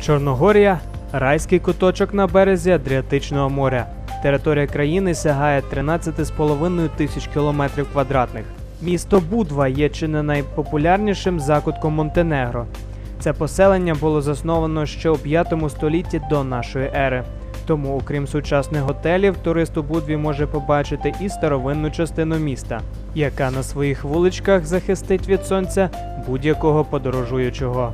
Чорногорія райський куточок на березі Адріатичного моря. Територія країни сягає 13,5 тисяч кілометрів квадратних. Місто Будва є чи не найпопулярнішим закутком Монтенегро. Це поселення було засновано ще у 5 столітті до нашої ери. Тому, окрім сучасних готелів, турист у Будві може побачити і старовинну частину міста, яка на своїх вуличках захистить від сонця будь-якого подорожуючого.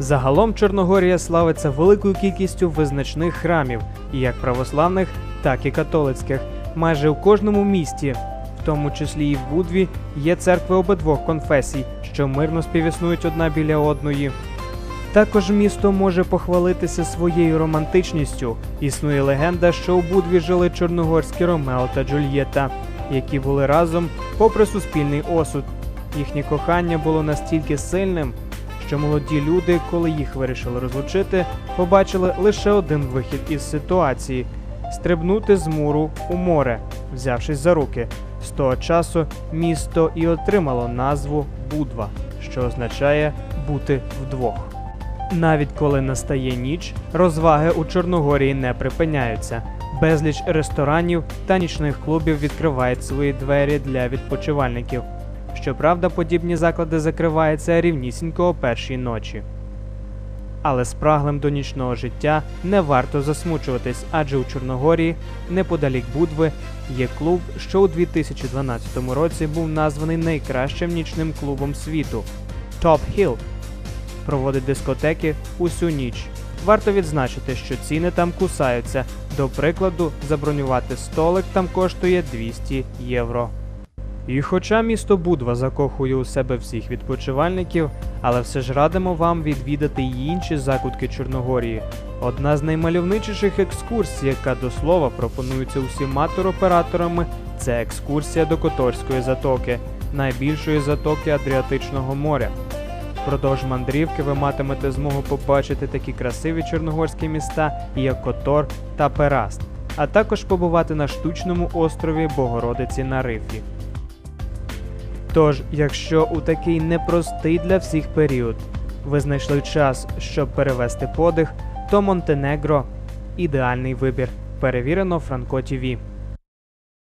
Загалом Чорногорія славиться великою кількістю визначних храмів, як православних, так і католицьких. Майже у кожному місті, в тому числі і в Будві, є церкви обидвох конфесій, що мирно співіснують одна біля одної. Також місто може похвалитися своєю романтичністю. Існує легенда, що у Будві жили чорногорські Ромео та Джульєта, які були разом попри суспільний осуд. Їхнє кохання було настільки сильним, що молоді люди, коли їх вирішили розлучити, побачили лише один вихід із ситуації стрибнути з муру у море, взявшись за руки. З того часу місто і отримало назву Будва, що означає бути вдвох. Навіть коли настає ніч, розваги у Чорногорії не припиняються. Безліч ресторанів та нічних клубів відкривають свої двері для відпочивальників. Щоправда, подібні заклади закриваються рівнісінько о першій ночі. Але спраглим до нічного життя не варто засмучуватись, адже у Чорногорії, неподалік Будви, є клуб, що у 2012 році був названий найкращим нічним клубом світу Top Hill. Проводить дискотеки усю ніч. Варто відзначити, що ціни там кусаються. До прикладу, забронювати столик там коштує 200 євро. І хоча місто Будва закохує у себе всіх відпочивальників, але все ж радимо вам відвідати й інші закутки Чорногорії. Одна з наймальовничіших екскурсій, яка до слова пропонується усіма туроператорами, це екскурсія до Которської затоки, найбільшої затоки Адріатичного моря. Впродовж мандрівки ви матимете змогу побачити такі красиві чорногорські міста, як Котор та Пераст, а також побувати на штучному острові Богородиці на Рифі. Тож, якщо у такий непростий для всіх період ви знайшли час, щоб перевести подих, то Монтенегро ідеальний вибір. Перевірено Франко ТІВІ.